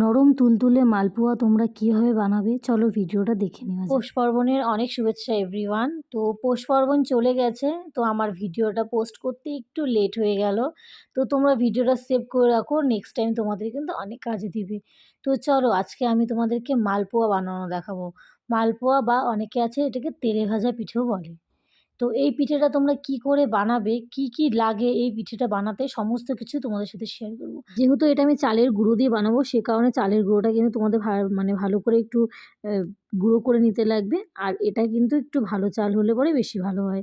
নরম তুলতুলে মালপোয়া তোমরা কীভাবে বানাবে? চলো ভিডিওটা দেখে নেওয়া পৌষ পার্বণের অনেক শুভেচ্ছা এভরিওয়ান তো পৌষ পার্বণ চলে গেছে, তো আমার ভিডিওটা পোস্ট করতে একটু লেট হয়ে গেল। তো তোমরা ভিডিওটা সেভ করে রাখো নেক্সট টাইম তোমাদের কিন্তু অনেক কাজে দিবে। তো চলো, আজকে আমি তোমাদেরকে মালপোয়া বানানো দেখাবো। মালপোয়া বা অনেকে আছে, এটাকে তেলে ভাজা পিঠেও বলে। তো এই পিঠেটা তোমরা কি করে বানাবে? কি কি লাগে এই পিঠেটা বানাতে? সমস্ত কিছু তোমাদের সাথে শেয়ার করব। যেহেতু এটা আমি চালের গুঁড়ো দিয়ে বানাবো, সে কারণে চালের গুঁড়োটা কিন্তু তোমাদের মানে ভালো করে একটু গুঁড়ো করে নিতে লাগবে। আর এটা কিন্তু একটু ভালো চাল হলে পরে বেশি ভালো হয়।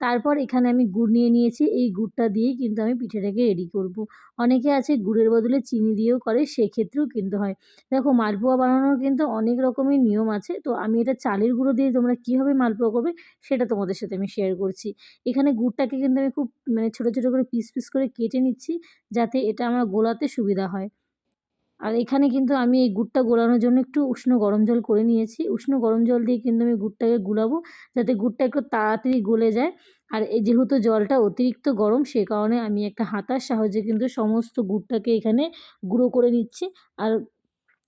তারপর এখানে আমি গুড় নিয়ে নিয়েছি। এই গুড়টা দিয়েই কিন্তু আমি পিঠেটাকে রেডি করব। অনেকে আছে গুড়ের বদলে চিনি দিয়েও করে, সেক্ষেত্রেও কিন্তু হয়। দেখো, মালপোয়া বানানোর কিন্তু অনেক রকমের নিয়ম আছে। তো আমি এটা চালের গুঁড়ো দিয়ে তোমরা কীভাবে মালপোয়া করবে সেটা তোমাদের সাথে আমি শেয়ার করছি। এখানে গুড়টাকে কিন্তু আমি খুব মানে ছোটো ছোটো করে পিস পিস করে কেটে নিচ্ছি যাতে এটা আমার গোলাতে সুবিধা হয়। আর এখানে কিন্তু আমি এই গুড়টা গোলানোর জন্য একটু উষ্ণ গরম জল করে নিয়েছি। উষ্ণ গরম জল দিয়ে কিন্তু আমি গুড়টাকে গুলাবো, যাতে গুড়টা একটু তাড়াতাড়ি গলে যায়। আর এই যেহেতু জলটা অতিরিক্ত গরম, সে কারণে আমি একটা হাতার সাহায্যে কিন্তু সমস্ত গুড়টাকে এখানে গুঁড়ো করে নিচ্ছি। আর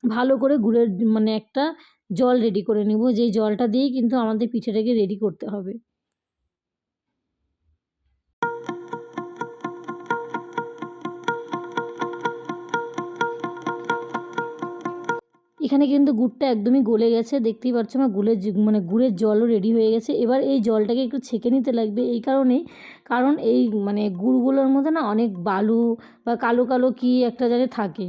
ভালো করে গুড়ের মানে একটা জল রেডি করে নেব, যেই জলটা দিয়েই কিন্তু আমাদের পিঠেটাকে রেডি করতে হবে। এখানে কিন্তু গুড়টা একদমই গলে গেছে, দেখতেই পাচ্ছ আমার গুলের মানে গুড়ের জলও রেডি হয়ে গেছে। এবার এই জলটাকে একটু ছেঁকে নিতে লাগবে এই কারণেই কারণ এই মানে গুড়গুলোর মধ্যে না অনেক বালু বা কালো কালো কি একটা জানি থাকে।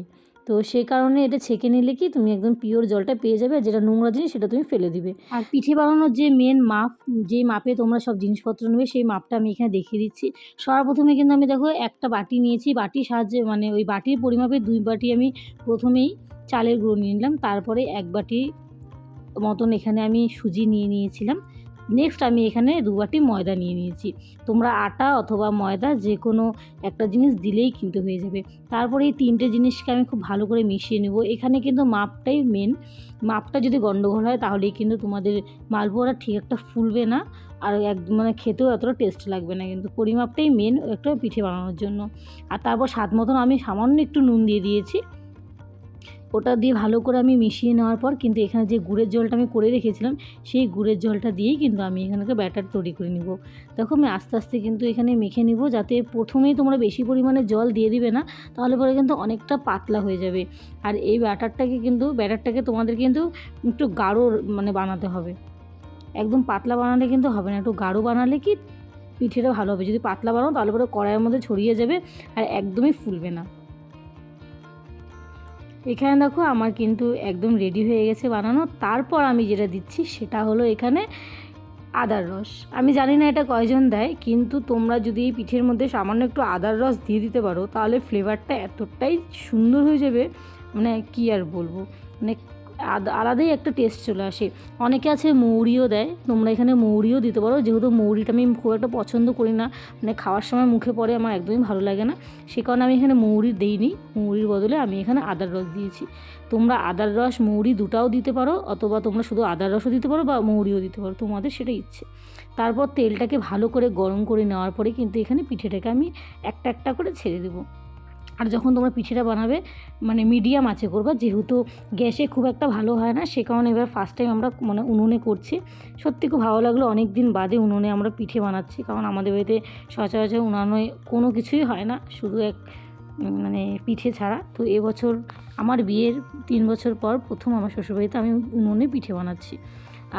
তো সে কারণে এটা ছেঁকে নিলে কি তুমি একদম পিওর জলটা পেয়ে যাবে যেটা নোংরা জিনিস সেটা তুমি ফেলে দিবে। আর পিঠে বানানোর যে মেন মাপ, যে মাপে তোমরা সব জিনিসপত্র নেবে সেই মাপটা আমি এখানে দেখিয়ে দিচ্ছি। সর্বপ্রথমে কিন্তু আমি দেখো একটা বাটি নিয়েছি, বাটির সাহায্যে মানে ওই বাটির পরিমাপে দুই বাটি আমি প্রথমেই চালের গুঁড়ো নিয়ে নিলাম, তারপরে এক বাটি মতন এখানে আমি সুজি নিয়ে নিয়েছিলাম। নেক্সট আমি এখানে দু বাটি ময়দা নিয়ে নিয়েছি। তোমরা আটা অথবা ময়দা যে কোনো একটা জিনিস দিলেই কিন্তু হয়ে যাবে। তারপরে এই তিনটে জিনিসকে আমি খুব ভালো করে মিশিয়ে নেব। এখানে কিন্তু মাপটাই মেন মাপটা যদি গণ্ডগোল হয় তাহলেই কিন্তু তোমাদের মালপোয়াটা ঠিক একটা ফুলবে না। আর এক মানে খেতেও এতটা টেস্ট লাগবে না কিন্তু পরিমাপটাই মেন একটা পিঠে বানানোর জন্য। আর তারপর স্বাদ মতন আমি সামান্য একটু নুন দিয়ে দিয়েছি। ওটা দিয়ে ভালো করে আমি মিশিয়ে নেওয়ার পর কিন্তু এখানে যে গুড়ের জলটা আমি করে রেখেছিলাম, সেই গুড়ের জলটা দিয়েই কিন্তু আমি এখানকে ব্যাটার তৈরি করে নিব। দেখো আমি আস্তে আস্তে কিন্তু এখানে মেখে নিব যাতে প্রথমেই তোমরা বেশি পরিমাণে জল দিয়ে দিবে না, তাহলে পরে কিন্তু অনেকটা পাতলা হয়ে যাবে। আর এই ব্যাটারটাকে কিন্তু, ব্যাটারটাকে তোমাদের কিন্তু একটু গাঢ় মানে বানাতে হবে। একদম পাতলা বানালে কিন্তু হবে না, একটু গাঢ় বানালে কি পিঠেটা ভালো হবে। যদি পাতলা বানাও তাহলে পরে কড়াইয়ের মধ্যে ছড়িয়ে যাবে আর একদমই ফুলবে না। এখানে দেখো আমার কিন্তু একদম রেডি হয়ে গেছে বানানো। তারপর আমি যেটা দিচ্ছি সেটা হলো এখানে আদার রস। আমি জানি না এটা কয়জন দেয়, কিন্তু তোমরা যদি এই পিঠের মধ্যে সামান্য একটু আদার রস দিয়ে দিতে পারো, তাহলে ফ্লেভারটা এতটাই সুন্দর হয়ে যাবে। মানে কী আর বলব? মানে আলাদাই একটা টেস্ট চলে আসে। অনেকে আছে মৌরিও দেয়, তোমরা এখানে মৌরিও দিতে পারো, যেহেতু মৌরিটা আমি খুব একটা পছন্দ করি না মানে খাওয়ার সময় মুখে পড়ে আমার একদমই ভালো লাগে না। সে কারণে আমি এখানে মৌরি দিইনি, মৌরির বদলে আমি এখানে আদার রস দিয়েছি। তোমরা আদার রস, মৌরি দুটাও দিতে পারো, অথবা তোমরা শুধু আদার রসও দিতে পারো বা মৌরিও দিতে পারো, তোমাদের সেটা ইচ্ছে। তারপর তেলটাকে ভালো করে গরম করে নেওয়ার পরে কিন্তু এখানে পিঠেটাকে আমি একটা একটা করে ছেড়ে দেবো। আর যখন তোমরা পিঠেটা বানাবে মানে মিডিয়াম আছে করবা, যেহেতু গ্যাসে খুব একটা ভালো হয় না, সে কারণে এবার ফার্স্ট টাইম আমরা মানে উনুনে করছি। সত্যি খুব ভালো লাগল অনেক দিন বাদে উনুনে আমরা পিঠে বানাচ্ছি, কারণ আমাদের বাড়িতে সচরাচর উনানে কোনো কিছুই হয় না, শুধু এক মানে পিঠে ছাড়া। তো এবছর আমার বিয়ের তিন বছর পর প্রথম আমার শ্বশুরবাড়িতে আমি উনুনে পিঠে বানাচ্ছি।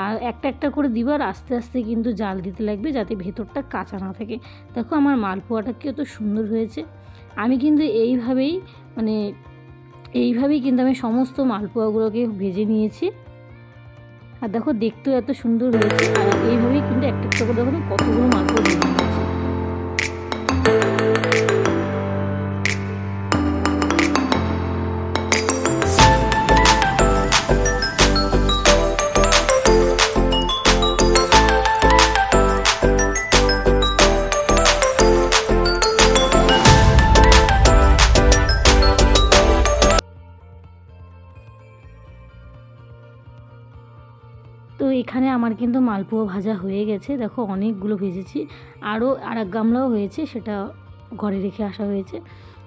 আর একটা একটা করে দিবার আস্তে আস্তে কিন্তু জাল দিতে লাগবে, যাতে ভেতরটা কাঁচা না থাকে। দেখো আমার মালপোয়াটা কত সুন্দর হয়েছে। আমি কিন্তু এইভাবেই মানে এইভাবেই কিন্তু আমি সমস্ত মালপোয়াগুলোকে ভেজে নিয়েছি। আর দেখো, দেখতেও এত সুন্দর হয়েছে। আর এইভাবেই কিন্তু একটা একটা করে দেখো কতগুলো মালপোয়া এখানে আমার কিন্তু মালপোয়া ভাজা হয়ে গেছে। দেখো, অনেকগুলো ভেজেছি। আরও আর এক গামলাও হয়েছে, সেটা ঘরে রেখে আসা হয়েছে।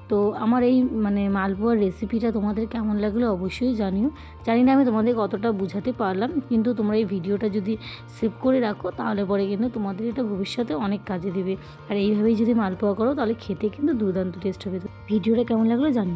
তো আমার এই মানে মালপোয়ার রেসিপিটা তোমাদের কেমন লাগল অবশ্যই জানিও। জানি না আমি তোমাদের কতটা বোঝাতে পারলাম, কিন্তু তোমরা এই ভিডিওটা যদি সেভ করে রাখো, তাহলে পরে কিন্তু তোমাদের এটা ভবিষ্যতে অনেক কাজে দেবে। আর এইভাবেই যদি মালপোয়া করো, তাহলে খেতে কিন্তু দুর্দান্ত টেস্ট হবে। ভিডিওটা কেমন লাগল জানিও।